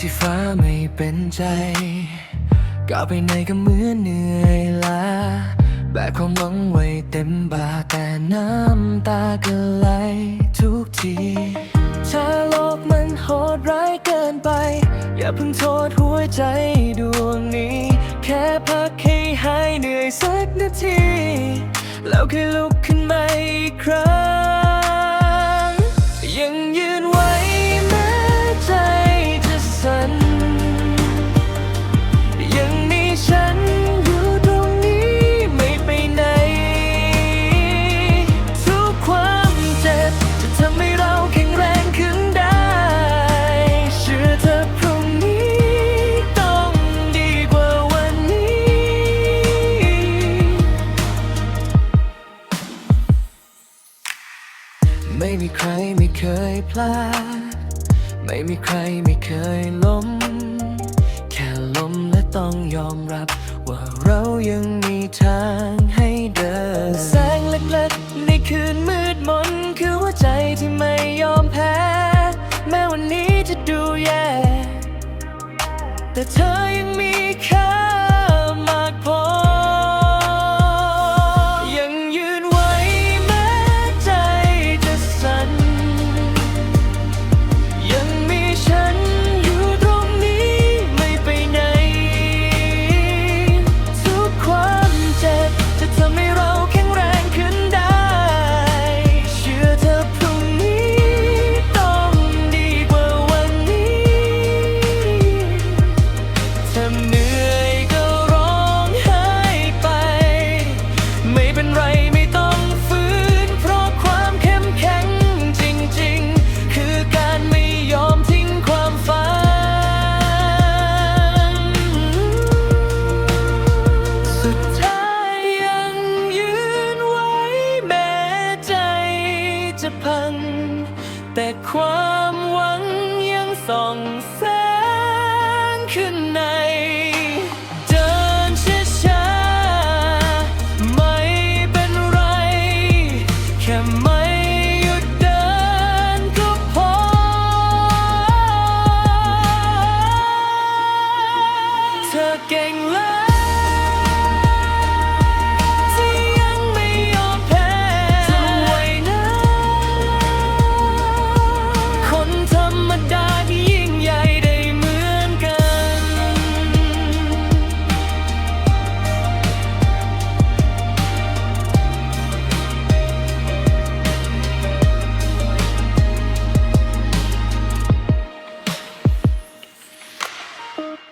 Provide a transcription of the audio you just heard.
ที่ฟ้าไม่เป็นใจก้าวไปไหนก็เหมือนเหนื่อยล้าแบกความหวังไว้เต็มบ่าแต่น้ำตาก็ไหลทุกทีถ้าโลกมันโหดร้ายเกินไป อย่าเพิ่งโทษหัวใจดวงนี้ แค่พักให้หายเหนื่อยสักนาที แล้วค่อยลุก ไม่มีใครไม่เคยพลาด ไม่มีใครไม่เคยล้ม แค่ล้มและต้องยอมรับ ว่าเรายังมีทางให้เดิน แสงเล็กๆในคืนมืดมน คือหัวใจที่ไม่ยอมแพ้ แม้วันนี้จะดูแย่ แต่เธอยังมีค่า จะพัง แต่ความหวังยังส่องแสงขึ้นใน เ